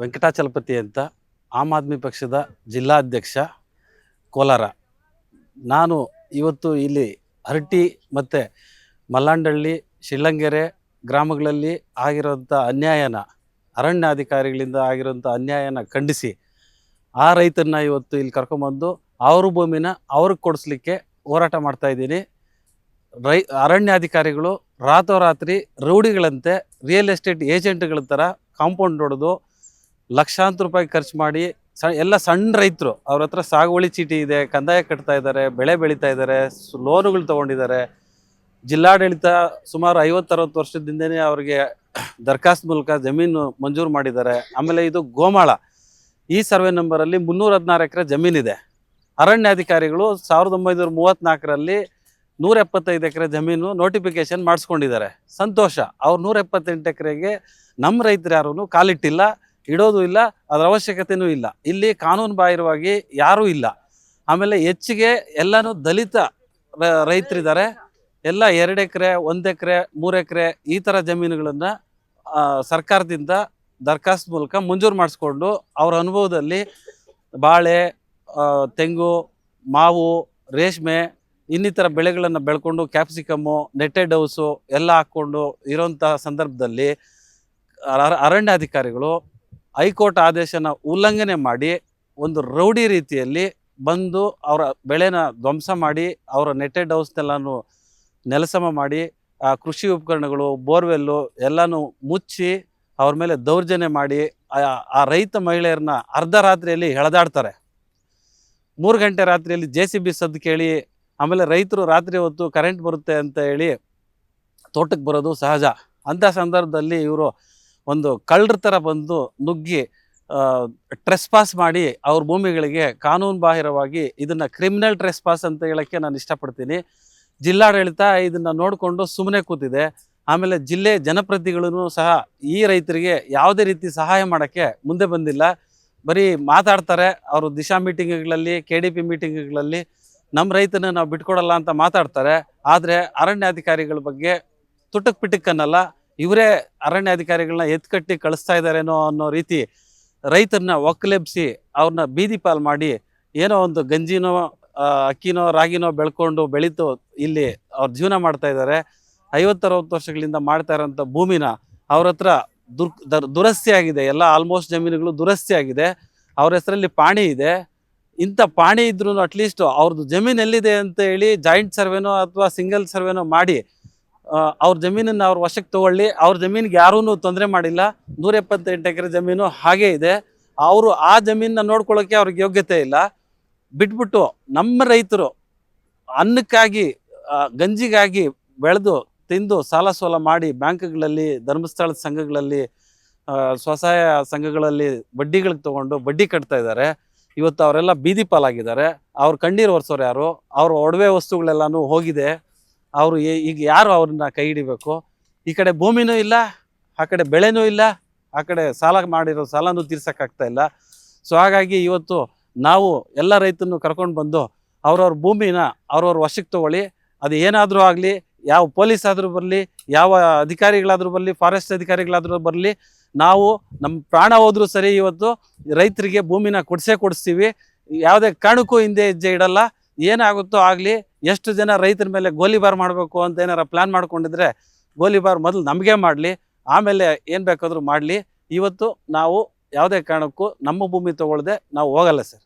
ವೆಂಕಟಾಚಲಪತಿ ಅಂತ ಆಮ್ ಆದ್ಮಿ ಪಕ್ಷದ ಜಿಲ್ಲಾಧ್ಯಕ್ಷ ಕೋಲಾರ. ನಾನು ಇವತ್ತು ಇಲ್ಲಿ ಹರಟಿ ಮತ್ತು ಮಲ್ಲಾಂಡಳ್ಳಿ ಶಿಳ್ಳಂಗೆರೆ ಗ್ರಾಮಗಳಲ್ಲಿ ಆಗಿರೋಂಥ ಅನ್ಯಾಯನ, ಅರಣ್ಯಾಧಿಕಾರಿಗಳಿಂದ ಆಗಿರೋಂಥ ಅನ್ಯಾಯನ ಖಂಡಿಸಿ ಆ ರೈತರನ್ನ ಇವತ್ತು ಇಲ್ಲಿ ಕರ್ಕೊಂಬಂದು ಅವ್ರ ಭೂಮಿನ ಅವ್ರಿಗೆ ಕೊಡಿಸ್ಲಿಕ್ಕೆ ಹೋರಾಟ ಮಾಡ್ತಾಯಿದ್ದೀನಿ ರೈ, ಅರಣ್ಯಾಧಿಕಾರಿಗಳು ರಾತೋರಾತ್ರಿ ರೌಡಿಗಳಂತೆ ರಿಯಲ್ ಎಸ್ಟೇಟ್ ಏಜೆಂಟ್ಗಳ ಥರ ಕಾಂಪೌಂಡ್ ಹೊಡೆದು ಲಕ್ಷಾಂತರ ರೂಪಾಯಿ ಖರ್ಚು ಮಾಡಿ ಎಲ್ಲ ಸಣ್ಣ ರೈತರು ಅವ್ರ ಹತ್ರ ಸಾಗುವಳಿ ಚೀಟಿ ಇದೆ, ಕಂದಾಯ ಕಟ್ತಾ ಇದ್ದಾರೆ, ಬೆಳೆ ಬೆಳೀತಾ ಇದ್ದಾರೆ ಲೋನುಗಳು ತೊಗೊಂಡಿದ್ದಾರೆ. ಜಿಲ್ಲಾಡಳಿತ ಸುಮಾರು ಐವತ್ತರವತ್ತು ವರ್ಷದಿಂದನೇ ಅವ್ರಿಗೆ ದರ್ಖಾಸ್ತ್ ಮೂಲಕ ಜಮೀನು ಮಂಜೂರು ಮಾಡಿದ್ದಾರೆ. ಆಮೇಲೆ ಇದು ಗೋಮಾಳ. ಈ ಸರ್ವೆ ನಂಬರಲ್ಲಿ ಮುನ್ನೂರ ಹದಿನಾರು ಎಕರೆ ಜಮೀನಿದೆ. ಅರಣ್ಯಾಧಿಕಾರಿಗಳು ಸಾವಿರದ ಒಂಬೈನೂರ ಮೂವತ್ತ್ನಾಲ್ಕರಲ್ಲಿ ನೂರ ಎಪ್ಪತ್ತೈದು ಎಕರೆ ಜಮೀನು ನೋಟಿಫಿಕೇಶನ್ ಮಾಡಿಸ್ಕೊಂಡಿದ್ದಾರೆ. ಸಂತೋಷ, ಅವ್ರು ನೂರ ಎಪ್ಪತ್ತೆಂಟು ಎಕರೆಗೆ ನಮ್ಮ ರೈತರು ಯಾರೂ ಕಾಲಿಟ್ಟಿಲ್ಲ. ಇಡೋದು ಇಲ್ಲ, ಅದರ ಅವಶ್ಯಕತೆಯೂ ಇಲ್ಲ. ಇಲ್ಲಿ ಕಾನೂನು ಬಾಹಿರವಾಗಿ ಯಾರೂ ಇಲ್ಲ. ಆಮೇಲೆ ಹೆಚ್ಚಿಗೆ ಎಲ್ಲನೂ ದಲಿತ ರೈತರಿದ್ದಾರೆ. ಎಲ್ಲ ಎರಡು ಎಕರೆ, ಒಂದು ಎಕರೆ, ಮೂರು ಎಕರೆ ಈ ಥರ ಜಮೀನುಗಳನ್ನು ಸರ್ಕಾರದಿಂದ ದರ್ಖಾಸ್ತ್ ಮೂಲಕ ಮಂಜೂರು ಮಾಡಿಸ್ಕೊಂಡು ಅವರ ಅನುಭವದಲ್ಲಿ ಬಾಳೆ ತೆಂಗು, ಮಾವು, ರೇಷ್ಮೆ, ಇನ್ನಿತರ ಬೆಳೆಗಳನ್ನು ಬೆಳ್ಕೊಂಡು ಕ್ಯಾಪ್ಸಿಕಮ್ಮು, ನೆಟ್ಟೆಡ್ ಹೌಸು ಎಲ್ಲ ಹಾಕ್ಕೊಂಡು ಇರೋಂಥ ಸಂದರ್ಭದಲ್ಲಿ ಅರ- ಅರಣ್ಯಾಧಿಕಾರಿಗಳು ಹೈಕೋರ್ಟ್ ಆದೇಶನ ಉಲ್ಲಂಘನೆ ಮಾಡಿ ಒಂದು ರೌಡಿ ರೀತಿಯಲ್ಲಿ ಬಂದು ಅವರ ಬೆಳೆನ ಧ್ವಂಸ ಮಾಡಿ, ಅವರ ನೆಟ್ಟೆಡ್ ಹೌಸ್ನೆಲ್ಲನೂ ನೆಲಸಮ ಮಾಡಿ, ಆ ಕೃಷಿ ಉಪಕರಣಗಳು, ಬೋರ್ವೆಲ್ಲು ಎಲ್ಲನೂ ಮುಚ್ಚಿ ಅವ್ರ ಮೇಲೆ ದೌರ್ಜನ್ಯ ಮಾಡಿ, ಆ- ರೈತ ಮಹಿಳೆಯರನ್ನ ಅರ್ಧ ರಾತ್ರಿಯಲ್ಲಿ ಎಳೆದಾಡ್ತಾರೆ. ಮೂರು ಗಂಟೆ ರಾತ್ರಿಯಲ್ಲಿ ಜೆ ಸಿ ಬಿ ಸದ್ದು ಕೇಳಿ, ಆಮೇಲೆ ರೈತರು ರಾತ್ರಿ ಹೊತ್ತು ಕರೆಂಟ್ ಬರುತ್ತೆ ಅಂತ ಹೇಳಿ ತೋಟಕ್ಕೆ ಬರೋದು ಸಹಜ. ಅಂಥ ಸಂದರ್ಭದಲ್ಲಿ ಇವರು ಒಂದು ಕಳ್ಳರ ಥರ ಬಂದು ನುಗ್ಗಿ ಟ್ರೆಸ್ ಪಾಸ್ ಮಾಡಿ ಅವ್ರ ಭೂಮಿಗಳಿಗೆ ಕಾನೂನು ಬಾಹಿರವಾಗಿ ಇದನ್ನು ಕ್ರಿಮಿನಲ್ ಟ್ರೆಸ್ ಪಾಸ್ ಅಂತ ಹೇಳೋಕ್ಕೆ ನಾನು ಇಷ್ಟಪಡ್ತೀನಿ. ಜಿಲ್ಲಾಡಳಿತ ಇದನ್ನು ನೋಡಿಕೊಂಡು ಸುಮ್ಮನೆ ಕೂತಿದೆ. ಆಮೇಲೆ ಜಿಲ್ಲೆ ಜನಪ್ರತಿನಿಧಿಗಳೂ ಸಹ ಈ ರೈತರಿಗೆ ಯಾವುದೇ ರೀತಿ ಸಹಾಯ ಮಾಡೋಕ್ಕೆ ಮುಂದೆ ಬಂದಿಲ್ಲ. ಬರೀ ಮಾತಾಡ್ತಾರೆ, ಅವರು ದಿಶಾ ಮೀಟಿಂಗ್ಗಳಲ್ಲಿ ಕೆ ಡಿ ಪಿ ಮೀಟಿಂಗ್ಗಳಲ್ಲಿ ನಮ್ಮ ರೈತನ ನಾವು ಬಿಟ್ಕೊಡಲ್ಲ ಅಂತ ಮಾತಾಡ್ತಾರೆ. ಆದರೆ ಅರಣ್ಯಾಧಿಕಾರಿಗಳ ಬಗ್ಗೆ ತುಟಕ್ ಪಿಟಕ್ ಅನ್ನಲ್ಲ ಇವರೇ ಅರಣ್ಯಾಧಿಕಾರಿಗಳನ್ನ ಎತ್ಕಟ್ಟಿ ಕಳಿಸ್ತಾ ಇದ್ದಾರೇನೋ ಅನ್ನೋ ರೀತಿ ರೈತರನ್ನ ಒಕ್ಕಲೆಬ್ಸಿ ಅವ್ರನ್ನ ಬೀದಿ ಪಾಲ್ ಮಾಡಿ ಏನೋ ಒಂದು ಗಂಜಿನೋ ಅಕ್ಕಿನೋ, ರಾಗಿನೋ ಬೆಳ್ಕೊಂಡು ಬೆಳೀತು ಇಲ್ಲಿ ಅವ್ರ ಜೀವನ ಮಾಡ್ತಾ ಇದ್ದಾರೆ. ಐವತ್ತರವತ್ತು ವರ್ಷಗಳಿಂದ ಮಾಡ್ತಾ ಇರೋಂಥ ಭೂಮಿನ ಅವ್ರ ಹತ್ರ ದುರ್ ದರ್- ದುರಸ್ತಿ ಆಗಿದೆ. ಎಲ್ಲ ಆಲ್ಮೋಸ್ಟ್ ಜಮೀನುಗಳು ದುರಸ್ತಿ ಆಗಿದೆ. ಅವ್ರ ಹೆಸರಲ್ಲಿ ಪಾಣಿ ಇದೆ. ಇಂಥ ಪಾಣಿ ಇದ್ರೂ ಅಟ್ಲೀಸ್ಟ್ ಅವ್ರದ್ದು ಜಮೀನು ಎಲ್ಲಿದೆ ಅಂತ ಹೇಳಿ ಜಾಯಿಂಟ್ ಸರ್ವೆನೋ ಅಥವಾ ಸಿಂಗಲ್ ಸರ್ವೆನೋ ಮಾಡಿ ಅವ್ರ ಜಮೀನನ್ನು ಅವ್ರ ವಶಕ್ಕೆ ತಗೊಳ್ಳಿ, ಅವ್ರ ಜಮೀನಿಗೆ ಯಾರೂ ತೊಂದರೆ ಮಾಡಿಲ್ಲ. ನೂರ ಎಪ್ಪತ್ತೆಂಟು ಎಕರೆ ಜಮೀನು ಹಾಗೇ ಇದೆ. ಅವರು ಆ ಜಮೀನನ್ನ ನೋಡ್ಕೊಳ್ಳೋಕೆ ಅವ್ರಿಗೆ ಯೋಗ್ಯತೆ ಇಲ್ಲ. ಬಿಟ್ಬಿಟ್ಟು ನಮ್ಮ ರೈತರು ಅನ್ನಕ್ಕಾಗಿ ಗಂಜಿಗಾಗಿ ಬೆಳೆದು, ತಿಂದು, ಸಾಲ ಸೋಲ ಮಾಡಿ ಬ್ಯಾಂಕ್ಗಳಲ್ಲಿ, ಧರ್ಮಸ್ಥಳದ ಸಂಘಗಳಲ್ಲಿ ಸ್ವಸಹಾಯ ಸಂಘಗಳಲ್ಲಿ ಬಡ್ಡಿಗಳಿಗೆ ತೊಗೊಂಡು ಬಡ್ಡಿ ಕಟ್ತಾ ಇದ್ದಾರೆ. ಇವತ್ತು ಅವರೆಲ್ಲ ಬೀದಿ ಪಾಲಾಗಿದ್ದಾರೆ. ಅವ್ರ ಕಣ್ಣೀರು ಒರೆಸೋರು ಯಾರು? ಅವ್ರ ಒಡವೆ ವಸ್ತುಗಳೆಲ್ಲನೂ ಹೋಗಿದೆ. ಅವರು ಈಗ ಯಾರು ಅವ್ರನ್ನ ಕೈ ಹಿಡಿಬೇಕು? ಈ ಕಡೆ ಭೂಮಿನೂ ಇಲ್ಲ, ಆ ಕಡೆ ಬೆಳೆನೂ ಇಲ್ಲ, ಆ ಕಡೆ ಸಾಲ ಮಾಡಿರೋ ಸಾಲನೂ ತೀರ್ಸೋಕ್ಕಾಗ್ತಾ ಇಲ್ಲ. ಸೊ ಹಾಗಾಗಿ ಇವತ್ತು ನಾವು ಎಲ್ಲ ರೈತನ್ನು ಕರ್ಕೊಂಡು ಬಂದು ಅವ್ರವ್ರ ಭೂಮಿನ ಅವ್ರವ್ರ ವಶಕ್ಕೆ ತಗೊಳ್ಳಿ. ಅದು ಏನಾದರೂ ಆಗಲಿ, ಯಾವ ಪೊಲೀಸ್ ಆದರೂ ಬರಲಿ, ಯಾವ ಅಧಿಕಾರಿಗಳಾದರೂ ಬರಲಿ ಫಾರೆಸ್ಟ್ ಅಧಿಕಾರಿಗಳಾದರೂ ಬರಲಿ, ನಾವು ನಮ್ಮ ಪ್ರಾಣ ಹೋದರೂ ಸರಿ ಇವತ್ತು ರೈತರಿಗೆ ಭೂಮಿನ ಕೊಡಿಸೇ ಕೊಡಿಸ್ತೀವಿ. ಯಾವುದೇ ಕಾರಣಕ್ಕೂ ಹಿಂದೆ ಹೆಜ್ಜೆ ಇಡಲ್ಲ. ಏನಾಗುತ್ತೋ ಆಗಲಿ ಎಷ್ಟು ಜನ ರೈತರ ಮೇಲೆ ಗೋಲಿಬಾರ್ ಮಾಡಬೇಕು ಅಂತ ಏನಾರ ಪ್ಲ್ಯಾನ್ ಮಾಡ್ಕೊಂಡಿದ್ರೆ ಗೋಲಿಬಾರ್ ಮೊದಲು ನಮಗೆ ಮಾಡಲಿ, ಆಮೇಲೆ ಏನು ಬೇಕಾದರೂ ಮಾಡಲಿ. ಇವತ್ತು ನಾವು ಯಾವುದೇ ಕಾರಣಕ್ಕೂ ನಮ್ಮ ಭೂಮಿ ತಗೊಳ್ಳದೆ ನಾವು ಹೋಗಲ್ಲ ಸರ್.